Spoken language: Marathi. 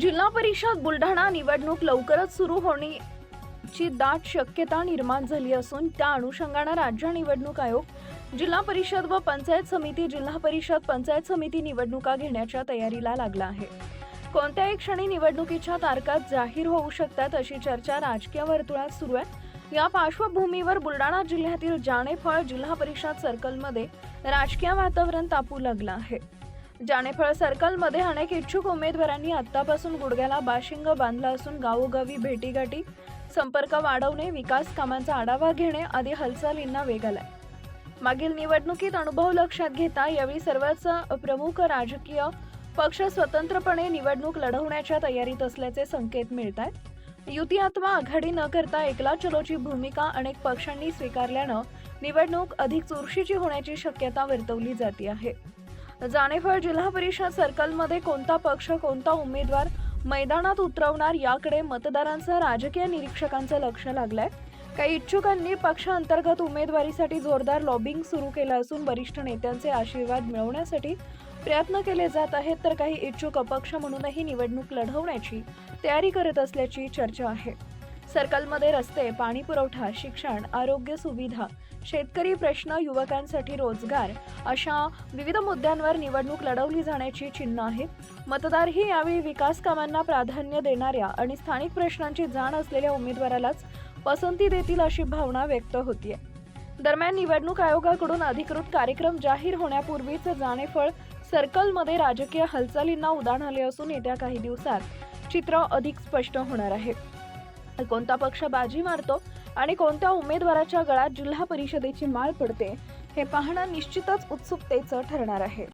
जिल्हा परिषद बुलढाणा निवडणूक लवकरच सुरू होण्याची दाट शक्यता निर्माण झाली असून त्या अनुषंगानं राज्य निवडणूक आयोग जिल्हा परिषद व पंचायत समिती जिल्हा परिषद पंचायत समिती निवडणुका घेण्याच्या तयारीला लागला आहे. कोणत्याही क्षणी निवडणुकीच्या तारखा जाहीर होऊ शकतात अशी चर्चा राजकीय वर्तुळात सुरू आहे. या पार्श्वभूमीवर बुलढाणा जिल्ह्यातील जाणेफळ जिल्हा परिषद सर्कलमध्ये राजकीय वातावरण तापू लागलं आहे. जाणेफळ सर्कलमध्ये अनेक इच्छुक उमेदवारांनी आतापासून गुडघ्याला बाशिंग बांधला असून गावोगावी भेटीगाठी संपर्क वाढवणे विकास कामांचा आढावा घेणे आदी हालचालींना वेग आलाय. मागील निवडणुकीत अनुभव लक्षात घेता यावेळी सर्वच प्रमुख राजकीय पक्ष स्वतंत्रपणे निवडणूक लढवण्याच्या तयारीत असल्याचे संकेत मिळत आहेत युती अथवा आघाडी न करता एकला चलोची भूमिका अनेक पक्षांनी स्वीकारल्यानं निवडणूक अधिक चुरशीची होण्याची शक्यता वर्तवली जाते आहे. जाणेफळ जिल्हा परिषद सर्कलमध्ये कोणता पक्ष कोणता उमेदवार मैदानात उतरवणार याकडे मतदारांचं राजकीय निरीक्षकांचं लक्ष लागलंय. काही इच्छुकांनी पक्षांतर्गत उमेदवारीसाठी जोरदार लॉबिंग सुरू केलं असून वरिष्ठ नेत्यांचे आशीर्वाद मिळवण्यासाठी प्रयत्न केले जात आहेत तर काही इच्छुक अपक्ष म्हणूनही निवडणूक लढवण्याची तयारी करत असल्याची चर्चा आहे. सर्कलमध्ये रस्ते पाणी पुरवठा शिक्षण आरोग्य सुविधा शेतकरी प्रश्न युवकांसाठी रोजगार अशा विविध मुद्द्यांवर निवडणूक लढवली जाण्याची चिन्ह आहेत. मतदारही यावेळी विकास कामांना प्राधान्य देणाऱ्या आणि स्थानिक प्रश्नांची जाण असलेल्या उमेदवारालाच पसंती देतील अशी भावना व्यक्त होतीये. दरम्यान निवडणूक आयोगाकडून अधिकृत कार्यक्रम जाहीर होण्यापूर्वीच जाणेफळ सर्कलमध्ये राजकीय हालचालींना उदाण आले असून येत्या काही दिवसात चित्र अधिक स्पष्ट होणार आहे. कोणता पक्ष बाजी मारतो आणि कोणत्या उमेदवाराच्या गळात जिल्हा परिषदेची माळ पडते हे पाहणं निश्चितच उत्सुकतेचं ठरणार आहे.